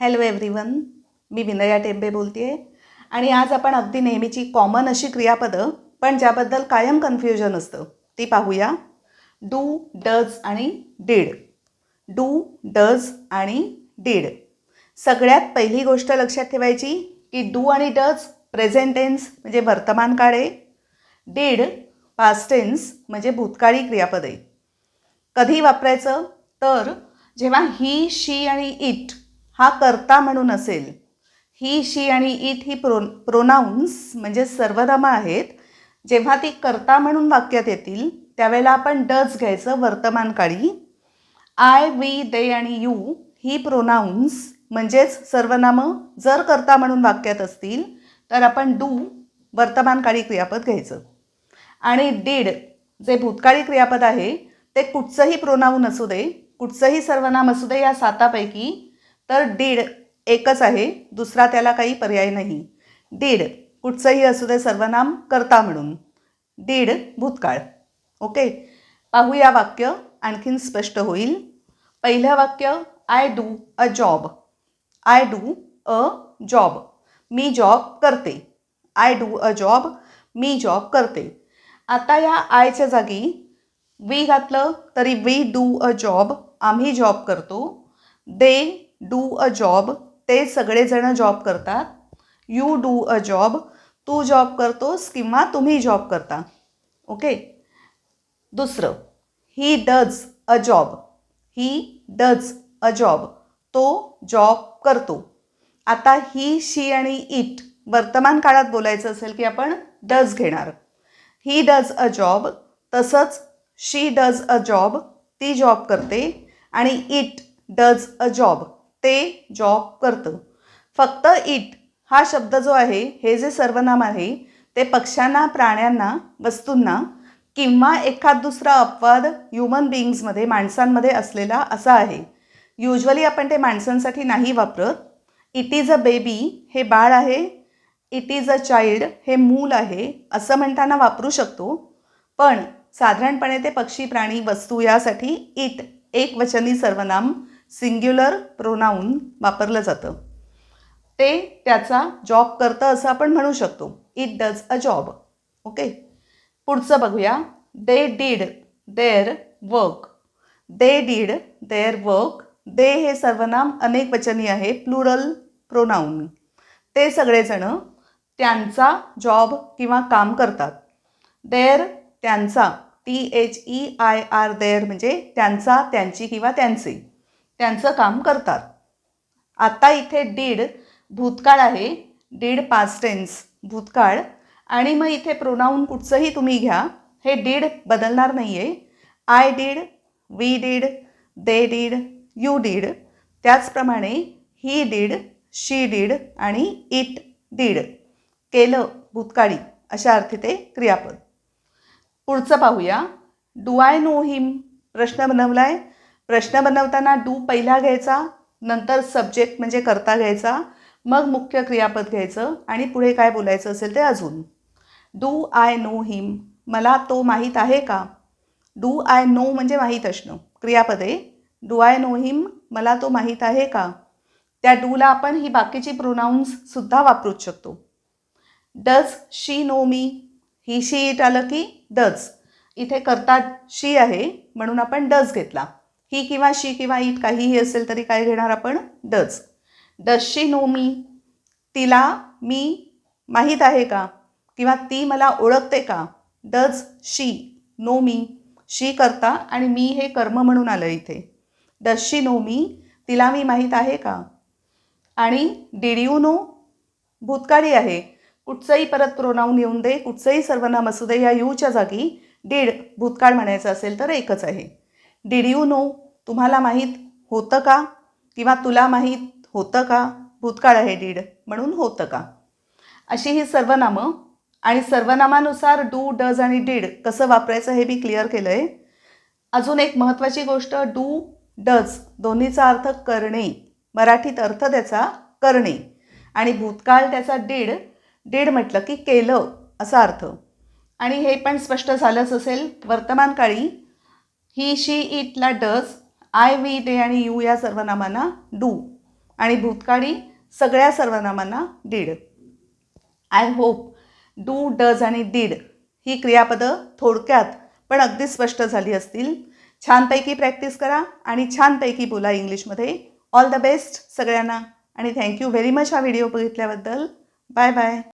Hello everyone मी विनया टेंबे बोलते आहे आणि आज आपण अगदी नेहमीची कॉमन अशी क्रियापदं पण ज्याबद्दल कायम कन्फ्युजन असतं ती पाहूया. डू डज आणि डीड. डू डज आणि डीड. सगळ्यात पहिली गोष्ट लक्षात ठेवायची की डू आणि डज प्रेझेंट टेन्स म्हणजे वर्तमान काळ. आहे डीड पास्ट टेन्स म्हणजे भूतकाळी क्रियापद. आहे कधी वापरायचं? तर जेव्हा ही शी आणि इट हा कर्ता म्हणून असेल ही शी आणि इट ही प्रो प्रोनाऊन्स म्हणजे सर्वनामं आहेत. जेव्हा ती कर्ता म्हणून वाक्यात येतील त्यावेळेला आपण डज घ्यायचं वर्तमान काळी. आय वी दे आणि यू ही प्रोनाऊन्स म्हणजेच सर्वनामं. जर कर्ता म्हणून वाक्यात असतील तर आपण डू वर्तमानकाळी क्रियापद घ्यायचं. आणि डीड जे भूतकाळी क्रियापद आहे ते कुठचंही प्रोनाऊन असू दे कुठचंही सर्वनाम असू दे या सातापैकी तर दीड एकच आहे दुसरा त्याला काही पर्याय नाही. दीड कुठचंही असू दे सर्वनाम करता म्हणून. दीड भूतकाळ. ओके? पाहूया वाक्य आणखीन स्पष्ट होईल. पहिलं वाक्य I do a job I do a job me job करते. आय डू अ जॉब मी जॉब करते. आता या आयच्या जागी वी घातलं तरी वी डू अ जॉब आम्ही जॉब करतो. दे डू अ जॉब ते सगळेजण जॉब करतात. यू डू अ जॉब तू जॉब करतोस किंवा तुम्ही जॉब करता. ओके? दुसरं he does a job he does a job तो जॉब करतो. आता ही शी आणि इट वर्तमान काळात बोलायचं असेल की आपण डज घेणार. ही डज अ जॉब तसंच शी डज अ जॉब ती जॉब करते. आणि इट डज अ जॉब ते जॉब करतं. फक्त इट हा शब्द जो आहे हे जे सर्वनाम आहे ते पक्ष्यांना प्राण्यांना वस्तूंना किंवा एखाद दुसरा अपवाद ह्युमन बिईंग्समध्ये माणसांमध्ये असलेला असा आहे. युजली आपण ते माणसांसाठी नाही वापरत. इट इज अ बेबी हे बाळ आहे. इट इज अ चाइल्ड हे मूल आहे असं म्हणताना वापरू शकतो. पण साधारणपणे ते पक्षी प्राणी वस्तू यासाठी इट एक वचनी सर्वनाम सिंग्युलर प्रोनाऊन वापरलं जातं. ते त्याचा जॉब करतं असं आपण म्हणू शकतो. It does a job okay पुढचं बघूया. They did their work they did their work they हे सर्वनाम अनेक वचनी आहे. प्लुरल प्रोनाऊन ते सगळेजणं त्यांचा जॉब किंवा काम करतात. देअर त्यांचा. T H E I R their म्हणजे त्यांचा त्यांची किंवा त्यांचे. त्यांचं काम करतात. आता इथे डीड भूतकाळ आहे. डीड पास्ट टेन्स भूतकाळ. आणि मग इथे प्रोनाऊन कुठचंही तुम्ही घ्या. हे डीड बदलणार नाही आहे I did we did they did you did त्याचप्रमाणे ही डीड शी डीड आणि इट डीड केलं भूतकाळी. अशा अर्थी ते क्रियापद. पुढचं पाहूया. डू आय नो हिम प्रश्न बनवला आहे प्रश्न बनवताना डू पहिला घ्यायचा नंतर सब्जेक्ट म्हणजे करता घ्यायचा मग मुख्य क्रियापद घ्यायचं आणि पुढे काय बोलायचं असेल ते अजून. डू आय नो हिम मला तो माहीत आहे का? डू आय नो म्हणजे माहीत असणं क्रियापदे डू आय नो हिम मला तो माहीत आहे का? त्या डूला आपण ही बाकीची प्रोनाऊन्ससुद्धा वापरूच शकतो. Does she know me? He she it आलं की डज. इथे करता शी आहे म्हणून आपण डज घेतला. ही किंवा शी किंवा ईट काहीही असेल तरी काय घेणार आपण? Does. Does she know me? तिला मी माहीत आहे का? किंवा ती मला ओळखते का? डज शी नो मी. शी करता आणि मी हे कर्म म्हणून आलं इथे. डज शी नो मी तिला मी माहीत आहे का? आणि डीड यू नो? भूतकाळी आहे. कुठचंही परत प्रोनाऊन येऊन दे. कुठचंही सर्वनाम असू दे. या यूच्या जागी डीड भूतकाळ म्हणायचं असेल तर एकच आहे. डीड यू नो तुम्हाला माहीत होतं का? किंवा तुला माहीत होतं का? भूतकाळ आहे डीड म्हणून होतं का? अशी ही सर्वनामं आणि सर्वनामानुसार डू डज आणि डीड कसं वापरायचं हे मी क्लिअर केलं आहे अजून एक महत्त्वाची गोष्ट डू डज दोन्हीचा अर्थ करणे. मराठीत अर्थ त्याचा करणे. आणि भूतकाळ त्याचा डीड डीड म्हटलं की केलं असा अर्थ. आणि हे पण स्पष्ट झालंच असेल. वर्तमानकाळी ही शी इटला डज आय वी डे आणि यू या सर्वनामांना डू आणि भूतकाळी सगळ्या सर्वनामांना did I hope do does आणि डीड ही क्रियापदं थोडक्यात पण अगदी स्पष्ट झाली असतील. छानपैकी प्रॅक्टिस करा आणि छानपैकी बोला इंग्लिशमध्ये. ऑल द बेस्ट सगळ्यांना आणि थँक्यू व्हेरी मच हा व्हिडिओ बघितल्याबद्दल. Bye bye